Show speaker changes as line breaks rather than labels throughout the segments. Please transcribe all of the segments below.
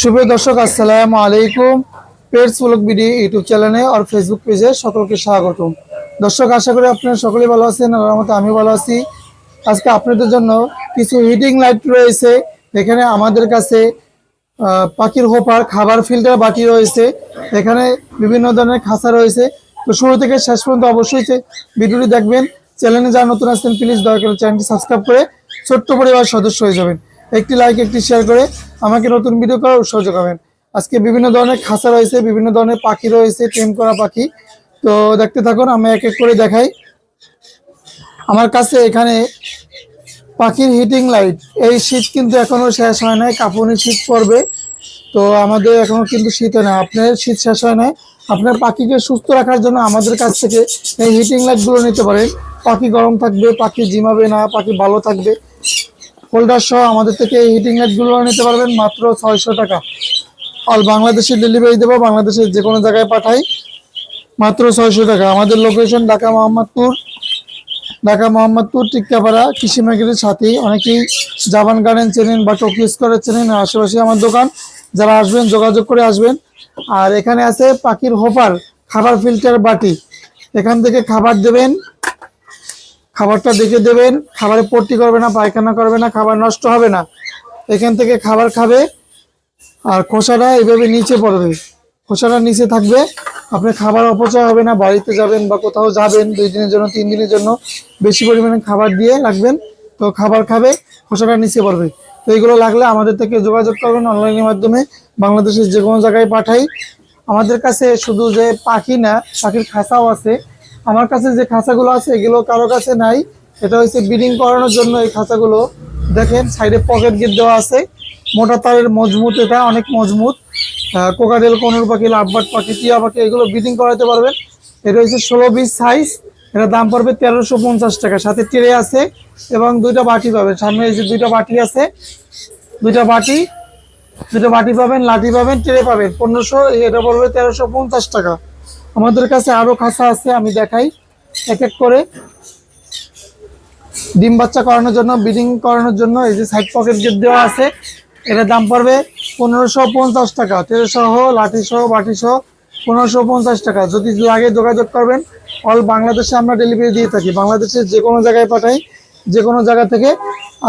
শুভ দর্শক, আসসালামু আলাইকুম। পেটস ব্লগ বিডি ইউটিউব চ্যানেলে আর ফেসবুক পেজে সকলকে স্বাগত দর্শক, আশা করি আপনারা সকলেই ভালো আছেন আর মতো আমি ভালো আছি। আজকে আপনাদের জন্য কিছু হিটিং লাইট রয়েছে। এখানে আমাদের কাছে পাখির হোপার খাবার ফিল্টার বাটি রয়েছে। এখানে বিভিন্ন ধরনের খাঁচা রয়েছে। তো শুরু থেকে শেষ পর্যন্ত অবশ্যই ভিডিওটি দেখবেন। চ্যানেলে যারা নতুন আসছেন প্লিজ দয়া করে চ্যানেলটি সাবস্ক্রাইব করে ছোট্ট পরিবার সদস্য হয়ে যাবেন। একটি লাইক একটি শেয়ার করে আমাকে নতুন ভিডিও করার উৎসাহ যোগাবেন আজকে বিভিন্ন ধরনের খাঁচা রয়েছে, বিভিন্ন ধরনের পাখি রয়েছে টেম করা পাখি। তো দেখতে থাকুন, আমি এক এক করে দেখাই। আমার কাছে এখানে পাখির হিটিং লাইট এই শীত কিন্তু এখনও শেষ হয় নাই, কাঁপুনি শীত পড়বে। তো আমাদের এখনও কিন্তু শীত হয় না আপনার শীত শেষ হয় নাই, আপনার পাখিকে সুস্থ রাখার জন্য আমাদের কাছ থেকে এই হিটিং লাইটগুলো নিতে পারেন। পাখি গরম থাকবে, পাখি জিমাবে না, পাখি ভালো থাকবে। হোল্ডার সহ আমাদের থেকে হিটিং লাইটগুলো নিতে পারবেন মাত্র ছয়শো টাকা। অল বাংলাদেশে ডেলিভারি দেবো, বাংলাদেশের যে কোনো জায়গায় পাঠাই, মাত্র ছয়শো টাকা। আমাদের লোকেশন ঢাকা মোহাম্মদপুর। ঢাকা মোহাম্মদপুর, টিক্কাপাড়া কৃষি মার্কেটের সাথেই অনেকেই জাবান গার্ডেন চেনেন বা টোকিও স্কোয়ার চেনেন, আশেপাশে আমার দোকান। যারা আসবেন, যোগাযোগ করে আসবেন। আর এখানে আছে পাখির হোপার, খাবার ফিল্টার বাটি। এখান থেকে খাবার দেবেন। খাবারটা দেখে দেবেন, খাবারে পট্টি করবে না, পায়খানা করবে না, খাবার নষ্ট হবে না। এখান থেকে খাবার খাবে আর খোসাটা এইভাবে নিচে পড়বে। খোসাটা নিচে থাকবে, আপনার খাবার অপচয় হবে না, বাড়িতে যাবেন বা কোথাও যাবেন, দুই দিনের জন্য, তিন দিনের জন্য বেশি পরিমাণে খাবার দিয়ে রাখবেন, তো খাবার খাবে, খোসাটা নিচে পড়বে। তো এইগুলো লাগলে আমাদের থেকে যোগাযোগ করবেন, অনলাইনের মাধ্যমে বাংলাদেশের যে কোনো জায়গায় পাঠাই। আমাদের কাছে শুধু যে পাখি না, পাখির খাঁচাও আছে আমার কাছে যে খাঁচাগুলো আছে, এগুলো কারও কাছে নাই। এটা হচ্ছে ব্রিডিং করানোর জন্য এই খাঁচাগুলো। দেখেন, সাইডে পকেট গিট দেওয়া আছে। মোটা তারের মজবুত, এটা অনেক মজবুত। কোকাডেল কনুর পাখি লাভবাট পাখি, টিয়া পাখি, এগুলো ব্রিডিং করাতে পারবেন। এটা হচ্ছে ষোলো বিশ সাইজ এটা দাম পড়বে তেরোশো পঞ্চাশ টাকা। সাথে ট্রে আছে এবং দুইটা বাটি পাবেন। সামনে এই যে দুইটা বাটি আছে। দুইটা বাটি দুটো বাটি পাবেন, লাঠি পাবেন ট্রে পাবেন। পনেরোশো, এটা পড়বে তেরোশো পঞ্চাশ টাকা। আমাদের কাছে আরও খাঁচা আছে, আমি দেখাই। এক এক করে। ডিম বাচ্চা করানোর জন্য ব্রিডিং করানোর জন্য এই যে সাইড পকেট গেট দেওয়া আছে এটার দাম পড়বে পনেরোশো পঞ্চাশ টাকা। ট্রে সহ লাঠি সহ বাটি সহ পনেরোশো পঞ্চাশ টাকা। যদি লাগে যোগাযোগ করবেন। অল বাংলাদেশে আমরা ডেলিভারি দিয়ে থাকি। বাংলাদেশের যে কোনো জায়গায় পাঠাই, যে কোনো জায়গা থেকে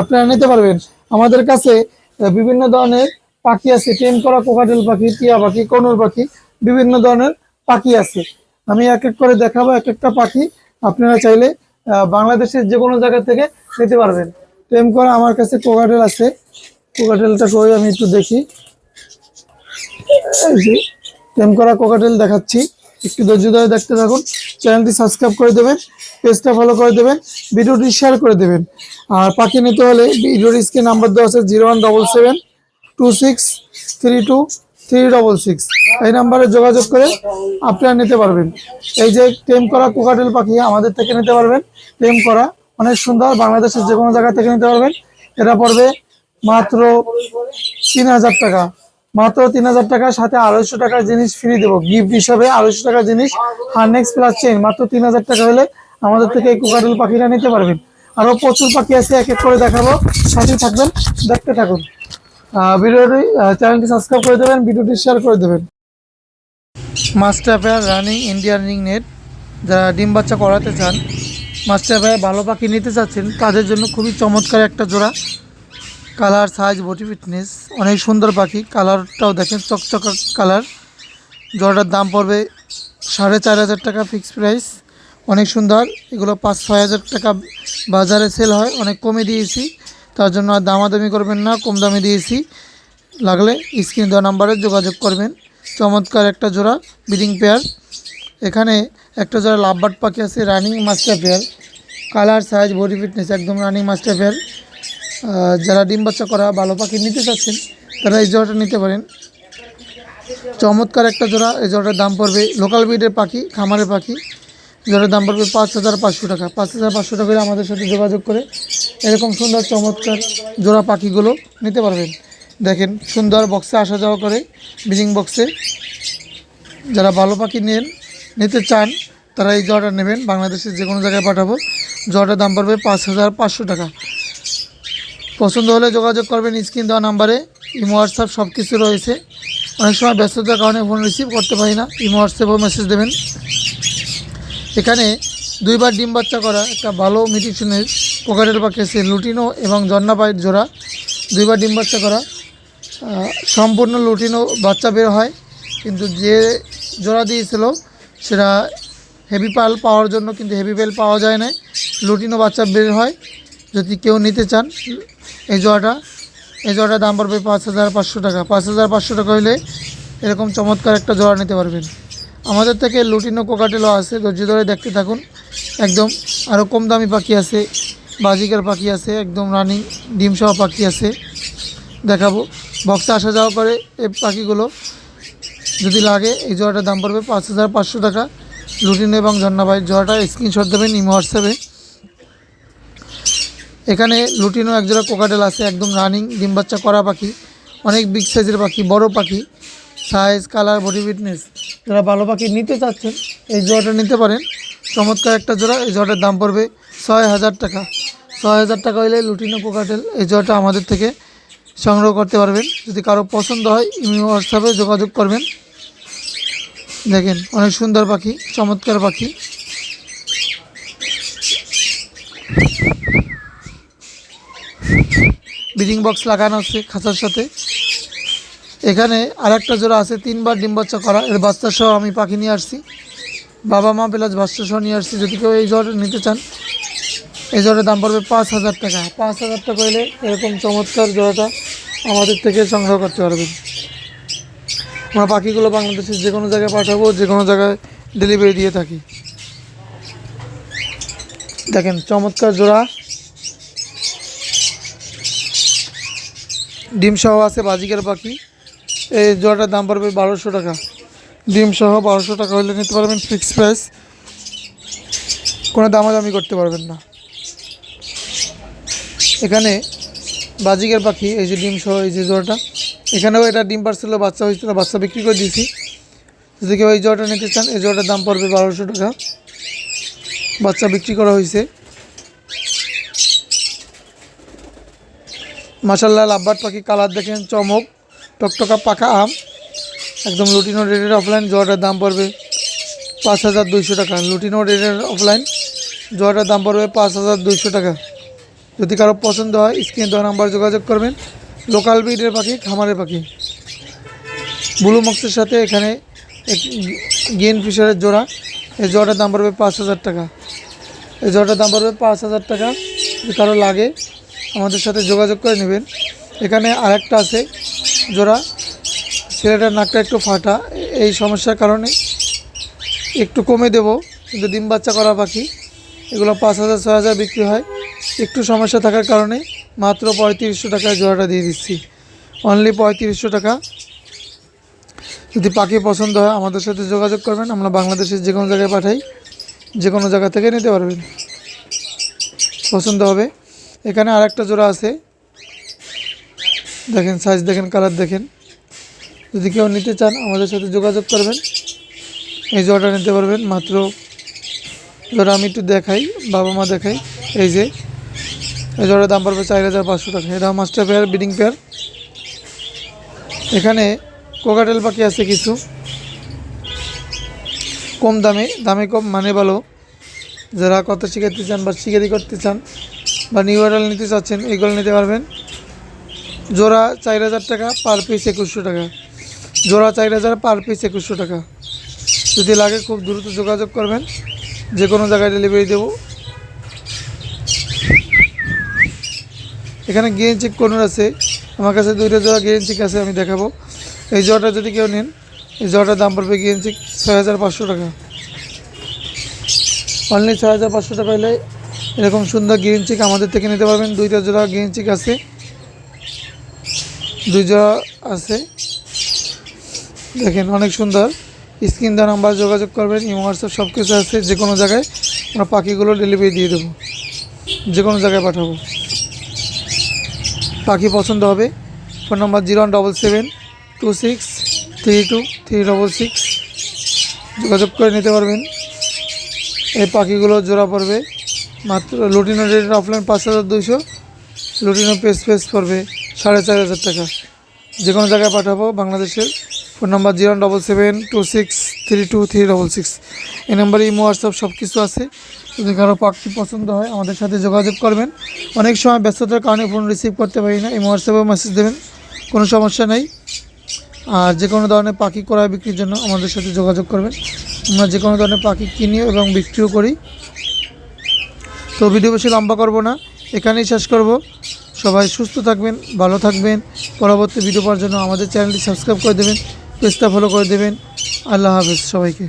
আপনারা নিতে পারবেন। আমাদের কাছে বিভিন্ন ধরনের পাখি আছে। টেন করা কোকাটেল পাখি, টিয়া পাখি, কনুর পাখি, বিভিন্ন ধরনের পাখি আছে। আমি এক এক করে দেখাবো, এক একটা পাখি আপনারা চাইলে বাংলাদেশের যে কোনো জায়গা থেকে নিতে পারবেন। টেম করা আমার কাছে কোকাটেল আছে। কোকাটেলটা কই আমি একটু দেখি। টেম করা কোকাটেল দেখাচ্ছি। একটু ধৈর্য ধরে দেখতে থাকুন। চ্যানেলটি সাবস্ক্রাইব করে দেবেন, পেজটা ফলো করে দেবেন, ভিডিওটি শেয়ার করে দেবেন। আর পাখি নিতে হলে ভিডিওর স্ক্রিন নাম্বার দেওয়া আছে zero one double seven two six three two three double six এই নাম্বারে যোগাযোগ করে আপনারা নিতে পারবেন। এই যে টেম করা কোকাটেল পাখি আমাদের থেকে নিতে পারবেন। টেম করা অনেক সুন্দর, বাংলাদেশের যে কোনো জায়গা থেকে নিতে পারবেন। এটা পড়বে মাত্র তিন হাজার টাকা। মাত্র তিন হাজার টাকার সাথে আড়াইশো টাকার জিনিস ফ্রি দেবো। গিফট হিসাবে আড়াইশো টাকার জিনিস হারনেক্স প্লাস চেন মাত্র তিন হাজার টাকা হলে আমাদের থেকে এই কোকাটেল পাখিটা নিতে পারবেন। আরও প্রচুর পাখি আছে, এক এক করে দেখাবো। সাথে থাকবেন, দেখতে থাকুন। ভিডিওটি চ্যানেলটি সাবস্ক্রাইব করে দেবেন, ভিডিওটি শেয়ার করে দেবেন। Master running Indian ring net যারা ডিম বাচ্চা করাতে চান মাস্টার পেয়ার ভালো পাখি নিতে চাচ্ছেন, তাদের জন্য খুবই চমৎকার একটা জোড়া। কালার সাইজ বডি ফিটনেস অনেক সুন্দর পাখি। কালারটাও দেখেন, চকচকা কালার জোড়াটার দাম পড়বে সাড়ে চার হাজার টাকা ফিক্সড প্রাইস অনেক সুন্দর। এগুলো পাঁচ, ছয় হাজার টাকা বাজারে সেল হয়। অনেক কমে দিয়েছি। তার জন্য আর দামাদামি করবেন না, কম দামে দিয়েছি। লাগলে স্ক্রিন দেওয়া নাম্বারে যোগাযোগ করবেন। চমৎকার একটা জোড়া ব্রিডিং পেয়ার। এখানে একটা জোড়া লাভবার্ড পাখি আছে, running master pair. Colour, size, body fitness একদম রানিং মাস্টার পেয়ার। যারা ডিম বাচ্চা করা ভালো পাখি নিতে চাচ্ছেন, তারা এই জোড়াটা নিতে পারেন। চমৎকার একটা জোড়া, এই জোড়াটার দাম পড়বে লোকাল ব্রিডের পাখি, খামারের পাখি। জোড়ার দাম পড়বে পাঁচ হাজার পাঁচশো টাকা। পাঁচ হাজার পাঁচশো টাকা করে আমাদের সাথে যোগাযোগ করে এরকম সুন্দর চমৎকার জোড়া পাখিগুলো নিতে পারবেন। দেখেন, সুন্দর বক্সে আসা যাওয়া করে ব্রিডিং বক্সে যারা ভালো পাখি নেন, নিতে চান, তারা এই জোড়াটা নেবেন। বাংলাদেশের যে কোনো জায়গায় পাঠাবো। জোড়াটার দাম পড়বে পাঁচ হাজার পাঁচশো টাকা। পছন্দ হলে যোগাযোগ করবেন, স্ক্রিন দেওয়া নাম্বারে। ইমো, হোয়াটসঅ্যাপ সব কিছু রয়েছে। অনেক সময় ব্যস্ততার কারণে ফোন রিসিভ করতে পারি না। ইমো, হোয়াটসঅ্যাপেও মেসেজ দেবেন। এখানে দুইবার ডিম বাচ্চা করা, একটা ভালো মিটিশনের পকেটের পাখি আছে লুটিনো এবং জন্না পাইট জোড়া, দুইবার ডিম বাচ্চা করা। সম্পূর্ণ লুটিনো বাচ্চা বের হয়, কিন্তু যে জোড়া দিয়েছিল সেটা হেভি পাল পাওয়ার জন্য কিন্তু হেভি পেল পাওয়া যায় না লুটিনো বাচ্চা বের হয়, যদি কেউ নিতে চান এই জোড়াটা। এই জোড়াটার দাম পড়বে পাঁচ হাজার পাঁচশো টাকা। পাঁচ হাজার পাঁচশো টাকা হলে এরকম চমৎকার একটা জোড়া নিতে পারবেন। আমাদের থেকে লুটিনো কোকাটেলও আছে, ধৈর্য ধরে দেখতে থাকুন। একদম আরও কম দামি পাখি আছে, বাজিকার পাখি আছে, একদম রানিং ডিম সহ পাখি আছে। দেখাবো বক্সে আসা যাওয়া করে এই পাখিগুলো। যদি লাগে, এই জোড়াটার দাম পড়বে পাঁচ হাজার পাঁচশো টাকা। লুটিন এবং ঝর্ণাবাই জোড়াটা স্ক্রিনশট দেবেন, ইমো হোয়াটসঅ্যাপে। এখানে লুটিনো একজোড়া কোকাটেল আছে, একদম রানিং ডিম বাচ্চা করা পাখি, অনেক বিগ সাইজের পাখি, বড় পাখি। সাইজ কালার বডি ফিটনেস যারা ভালো পাখি নিতে চাচ্ছেন, এই জোড়াটা নিতে পারেন। চমৎকার একটা জোড়া, এই জোড়াটার দাম পড়বে ছয় হাজার টাকা। ছয় হাজার টাকা হইলে লুটিনো কোকাটেল, এই জোড়াটা আমাদের থেকে সংগ্রহ করতে পারবেন। যদি কারও পছন্দ হয় ইমেল হোয়াটসঅ্যাপে যোগাযোগ করবেন। দেখেন, অনেক সুন্দর পাখি, চমৎকার পাখি। ব্রিডিং বক্স লাগানো আছে খাঁচার সাথে। এখানে আর একটা জোড়া আছে, তিনবার ডিম বাচ্চা করা। এর বাচ্চা সহ আমি পাখি নিয়ে আসছি। বাবা মা প্লাস বাচ্চা সহ নিয়ে আসছি, যদি কেউ এই জোড়া নিতে চান। এই জোড়ার দাম পড়বে পাঁচ হাজার টাকা। পাঁচ হাজার টাকা হলে এরকম চমৎকার জোড়াটা আমাদের থেকে সংগ্রহ করতে পারবেন। আমরা পাখিগুলো বাংলাদেশের যে কোনো জায়গায় পাঠাবো, যে কোনো জায়গায় ডেলিভারি দিয়ে থাকি। দেখেন, চমৎকার জোড়া। ডিম সহ আছে বাজিকার পাখি। এই জোড়াটার দাম পড়বে বারোশো টাকা। ডিম সহ বারোশো টাকা হলে নিতে পারবেন ফিক্সড প্রাইস কোনো দামাদামি করতে পারবেন না। এখানে বাজিকের পাখি, এই যে ডিম সহ এই যে জোড়াটা। এখানেও এটা ডিম পারছিল, বাচ্চা হয়েছে হয়েছিল, বাচ্চা বিক্রি করে দিয়েছি। যদি কেউ এই জোড়াটা নিতে চান, এই জোড়াটার দাম পড়বে বারোশো টাকা। বাচ্চা বিক্রি করা হয়েছে। মাসাল্লাহ লাভবার পাখি, কালার দেখেন, চমক। টকটকা পাকা আম, একদম লুটিনো রেডের অফলাইন জোয়াটার দাম পড়বে পাঁচ হাজার দুইশো টাকা। লুটিনো রেডের অফলাইন জোয়াটার দাম পড়বে পাঁচ হাজার দুইশো টাকা। যদি কারও পছন্দ হয়, স্ক্রিনে দেওয়া নাম্বার যোগাযোগ করবেন। লোকাল ব্রিডের পাখি, খামারের পাখি। ব্লু মক্সের সাথে এখানে গেন ফিশারের জোড়া। এই জোড়াটার দাম পড়বে পাঁচ হাজার টাকা। এই জোড়াটার দাম পড়বে পাঁচ হাজার টাকা। যদি কারও লাগে, আমাদের সাথে যোগাযোগ করে নেবেন। এখানে আরেকটা আছে জোড়া। ছেলেটার নাকটা একটু ফাটা। এই সমস্যার কারণে একটু কমে দেব, কিন্তু ডিম বাচ্চা করা পাখি এগুলো পাঁচ হাজার, ছয় হাজার বিক্রি হয়। একটু সমস্যা থাকার কারণে মাত্র পঁয়ত্রিশশো টাকায় জোড়াটা দিয়ে দিচ্ছি। অনলি পঁয়ত্রিশশো টাকা। যদি পাখি পছন্দ হয়, আমাদের সাথে যোগাযোগ করবেন। আমরা বাংলাদেশের যে কোনো জায়গায় পাঠাই। যে কোনো জায়গা থেকে নিতে পারবেন। পছন্দ হবে। এখানে আরেকটা জোড়া আছে। দেখেন সাইজ দেখেন কালার দেখেন। যদি কেউ নিতে চান, আমাদের সাথে যোগাযোগ করবেন। এই জোড়াটা নিতে পারবেন, মাত্র জোড়া আমি একটু দেখাই, বাবা মা দেখাই। এই যে, এই জোড়ার দাম পড়বে চার হাজার পাঁচশো টাকা। এটা মাস্টার পেয়ার বিডিং পেয়ার এখানে কোকাটেল পাখি আছে কিছু। কম দামে দামে কম মানে ভালো। যারা কত শিখাতে চান বা শিকারি করতে চান বা নিউ নিতে চাচ্ছেন, এগুলো নিতে পারবেন। জোড়া চার হাজার টাকা, পার পিস একুশশো টাকা। জোড়া চার হাজার, পার পিস একুশশো টাকা। যদি লাগে খুব দ্রুত যোগাযোগ করবেন, যে কোনো জায়গায় ডেলিভারি দেবো। এখানে গ্রিন চিক কোনোর আছে। আমার কাছে দুইটা জোড়া গ্রিন চিক আছে, আমি দেখাবো। এই জোড়াটা যদি কেউ নেন, এই জোড়াটার দাম পড়বে গ্রিন চিক ছয় হাজার পাঁচশো টাকা। অনলি ছয় হাজার পাঁচশো টাকা হলে এরকম সুন্দর গ্রিন চিক আমাদের থেকে নিতে পারবেন। দুইটা জোড়া গ্রিন চিক আছে। দুই জোড়া আছে। দেখেন, অনেক সুন্দর। স্ক্রিন দেওয়া নাম্বার যোগাযোগ করবেন, ইমো, হোয়াটসঅ্যাপ সব কিছু আছে। যে কোনো জায়গায় আমরা পাখিগুলো ডেলিভারি দিয়ে দেবো। যে কোনো জায়গায় পাঠাবো। পাখি পছন্দ হবে, phone number zero one double seven two six three two three double six. যোগাযোগ করে নিতে পারবেন। এই পাখিগুলো জোড়া পড়বে, মাত্র লুটিনো রেটের অফলাইন পাঁচ হাজার দুইশো। লুটিনো পেস পেস পড়বে। সাড়ে চার হাজার টাকা। যে কোনো জায়গায় পাঠাবো, বাংলাদেশের phone number zero double seven two six three two three double six. এই নাম্বারে ইমো, হোয়াটসঅ্যাপ সব কিছু আছে। যদি কারও পাখি পছন্দ হয়, আমাদের সাথে যোগাযোগ করবেন। অনেক সময় ব্যস্ততার কারণে ফোন রিসিভ করতে পারি না। ইমো হোয়াটসঅ্যাপে মেসেজ দেবেন। কোনো সমস্যা নেই। আর যে কোনো ধরনের পাখি ক্রয় বিক্রির জন্য আমাদের সাথে যোগাযোগ করবেন। আমরা যে কোনো ধরনের পাখি কিনি এবং বিক্রিও করি। তো ভিডিও বেশি লম্বা করব না। এখানেই শেষ করব। সবাই সুস্থ থাকবেন, ভালো থাকবেন। পরবর্তী ভিডিও পাওয়ার জন্য আমাদের চ্যানেলটি সাবস্ক্রাইব করে দেবেন পেজটা ফলো করে দেবেন। আল্লাহ হাফেজ সবাইকে।